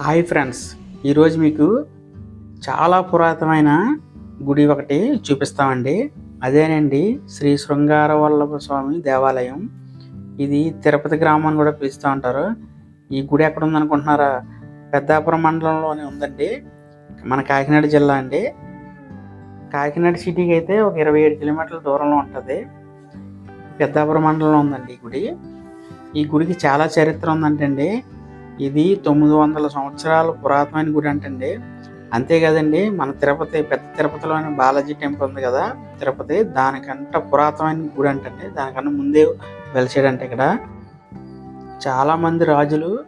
Hi friends. ఈరోజు మీకు చాలా పురాతనమైన గుడి ఒకటి చూపిస్తామండి. అదేనండి శ్రీ శృంగార వల్లభ స్వామి దేవాలయం. ఇది తిరుపతి గ్రామాన్ని కూడా పిలుస్తూ ఉంటారు. ఈ గుడి ఎక్కడ ఉందనుకుంటున్నారా? పెద్దాపురం మండలంలోనే ఉందండి. మన కాకినాడ జిల్లా అండి. కాకినాడ సిటీకి అయితే ఒక ఇరవై ఏడు కిలోమీటర్ల దూరంలో ఉంటుంది. పెద్దాపురం మండలంలో ఉందండి ఈ గుడి. ఈ గుడికి చాలా చరిత్ర ఉందంటండి. ఇది తొమ్మిది వందల సంవత్సరాల పురాతనమైన గుడి అంటండి. అంతేకాదండి మన తిరుపతి పెద్ద తిరుపతిలోని బాలాజీ టెంపుల్ ఉంది కదా తిరుపతి దానికంట పురాతనమైన గుడి అంటండి. దానికన్నా ముందే వెలిసాడంటే ఇక్కడ. చాలామంది రాజులు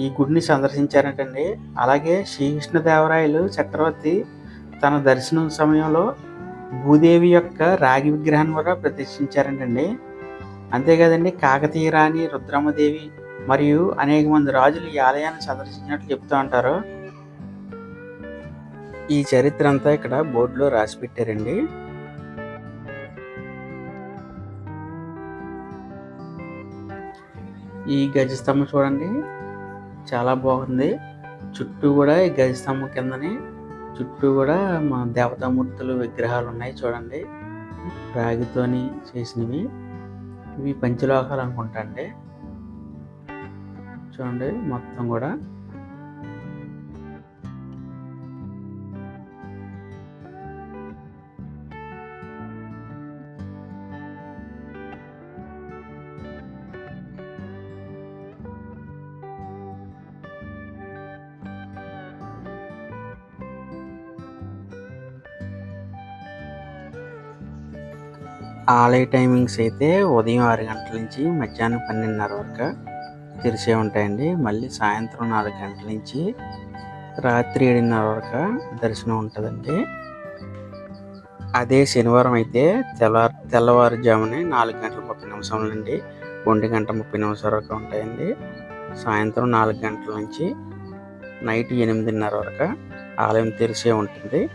ఈ గుడిని సందర్శించారంటండి. అలాగే శ్రీకృష్ణదేవరాయలు చక్రవర్తి తన దర్శనం సమయంలో భూదేవి యొక్క రాగి విగ్రహాన్ని కూడా ప్రదర్శించారంటండి అంతేకాదండి కాకతీయ రాణి రుద్రమ్మదేవి మరియు అనేక మంది రాజులు ఈ ఆలయాన్ని సందర్శించినట్లు చెప్తూ ఉంటారు. ఈ చరిత్ర అంతా ఇక్కడ బోర్డులో రాసి పెట్టారండి. ఈ గజస్తంభం చూడండి. చాలా బాగుంది. చుట్టూ కూడా ఈ గజస్తంభం కిందని చుట్టూ కూడా మా దేవతామూర్తులు విగ్రహాలు ఉన్నాయి చూడండి. రాగితోని చేసినవి. ఇవి పంచలోకాలు అనుకుంటా అండి. చూడండి మొత్తం కూడా. ఆలయ టైమింగ్స్ అయితే ఉదయం ఆరు గంటల నుంచి మధ్యాహ్నం పన్నెండున్నర వరకు. తెరిచే ఉంటాయండి. మళ్ళీ సాయంత్రం నాలుగు గంటల నుంచి రాత్రి ఏడున్నర వరకు దర్శనం ఉంటుందండి. అదే శనివారం అయితే తెల్లవారు తెల్లవారుజామునే నాలుగు గంటల ముప్పై నిమిషాల నుండి ఒంటి గంట ముప్పై నిమిషాల వరకు ఉంటాయండి. సాయంత్రం నాలుగు గంటల నుంచి నైట్ ఎనిమిదిన్నర వరకు ఆలయం తెరిచే ఉంటుంది.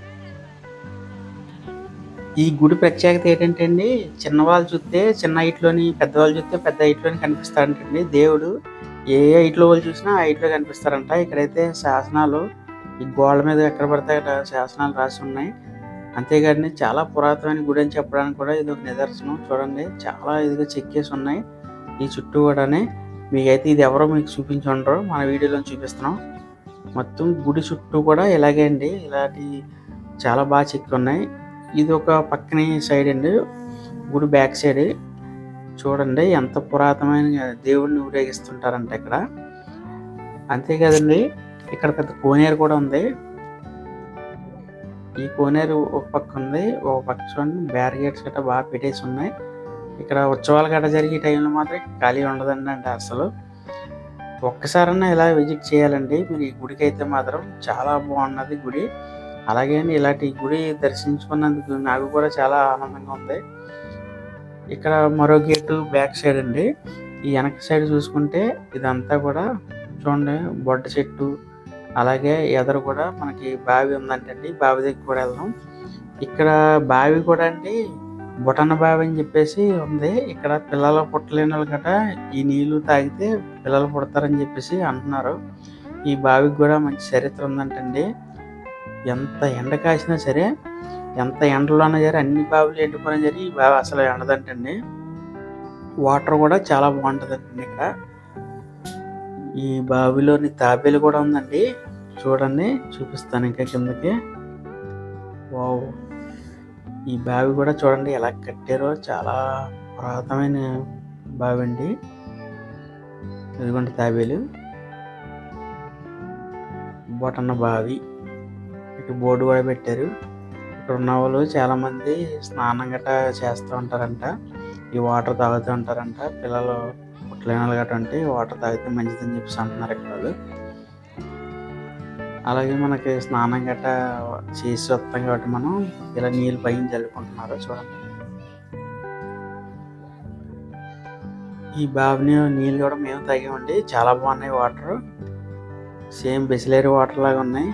ఈ గుడి ప్రత్యేకత ఏంటంటే అండి చిన్నవాళ్ళు చూస్తే చిన్న హైట్లోని పెద్దవాళ్ళు చూస్తే పెద్ద హైట్లోని కనిపిస్తారంటండి. దేవుడు ఏ హైట్లో వాళ్ళు చూసినా ఆ హైట్లో కనిపిస్తారంట. ఇక్కడైతే శాసనాలు ఈ గోడ మీద ఎక్కడ పడితే అక్కడ శాసనాలు రాసి ఉన్నాయి. అంతేగాని చాలా పురాతనమైన గుడి అని చెప్పడానికి కూడా ఇది ఒక నిదర్శనం. చూడండి చాలా ఇదిగా చెక్కేసి ఉన్నాయి. ఈ చుట్టూ కూడానే మీకైతే ఇది ఎవరో మీకు చూపించి ఉండరు. మన వీడియోలో చూపిస్తున్నాం. మొత్తం గుడి చుట్టూ కూడా ఇలాగే అండి. ఇలాంటి చాలా బాగా చెక్కి ఉన్నాయి ఇది ఒక పక్కనే సైడ్ అండి. గుడి బ్యాక్ సైడ్ చూడండి ఎంత పురాతనమైన దేవుడిని ఊరేగిస్తుంటారంట ఇక్కడ. అంతేకాదండి ఇక్కడ పెద్ద కోనేరు కూడా ఉంది. ఈ కోనేరు ఒక పక్క ఉంది ఒక పక్క చూడండి బ్యారిగేట్స్ గట్రా బాగా పెట్టేసి ఉన్నాయి. ఇక్కడ ఉత్సవాలు గట్రా జరిగే టైంలో మాత్రం ఖాళీ ఉండదండి అంటే అసలు. ఒక్కసారన్నా ఇలా విజిట్ చేయాలండి. మీరు ఈ గుడికి అయితే మాత్రం చాలా బాగున్నది గుడి. అలాగే ఇలాంటి గుడి దర్శించుకున్నందుకు నాకు కూడా చాలా ఆనందంగా ఉంది. ఇక్కడ మరో గేటు బ్యాక్ సైడ్ అండి. ఈ వెనక సైడ్ చూసుకుంటే ఇదంతా కూడా చూడండి బొడ్డ చెట్టు అలాగే ఎదరు కూడా మనకి బావి ఉందంటండి బావి దగ్గర కూడా వెళ్దాం. ఇక్కడ బావి కూడా అండి బొటన బావి అని చెప్పేసి ఉంది. ఇక్కడ పిల్లలు పుట్టలేని వాళ్ళు గట ఈ నీళ్ళు తాగితే పిల్లలు పుడతారని చెప్పేసి అంటున్నారు. ఈ బావికి కూడా మంచి చరిత్ర ఉందంటండి. ఎంత ఎండ కాసినా సరే ఎంత ఎండలోనే సరే అన్ని బావులు ఎండిపోయినా సరే ఈ బావి అసలు ఎండదంటండి. వాటర్ కూడా చాలా బాగుంటుందండి ఇక్కడ. ఈ బావిలోని తాబేలు కూడా ఉందండి. చూడండి చూపిస్తాను ఇంకా కిందకి. వావ్. ఈ బావి కూడా చూడండి ఎలా కట్టారో చాలా పురాతనమైన బావి అండి ఇదిగోండి తాబేలు. బొటన్న బావి. బోర్డు కూడా పెట్టారు. ఇక్కడ ఉన్న వాళ్ళు చాలా మంది స్నానం గట్రా చేస్తూ ఉంటారంట. ఈ వాటర్ తాగుతూ ఉంటారంట. పిల్లలు పుట్టలేని గట్రా అంటే వాటర్ తాగితే మంచిదని చెప్పేసి అంటున్నారు ఇక్కడ వాళ్ళు. అలాగే మనకి స్నానం గట్రా చేసి వస్తాం కాబట్టి మనం ఇలా నీళ్ళు పైన చల్లుకుంటున్నారు చూడండి. ఈ బావిని నీళ్ళు కూడా మేము తాగామండి. చాలా బాగున్నాయి వాటర్. సేమ్ బిస్లేరి వాటర్ లాగా ఉన్నాయి.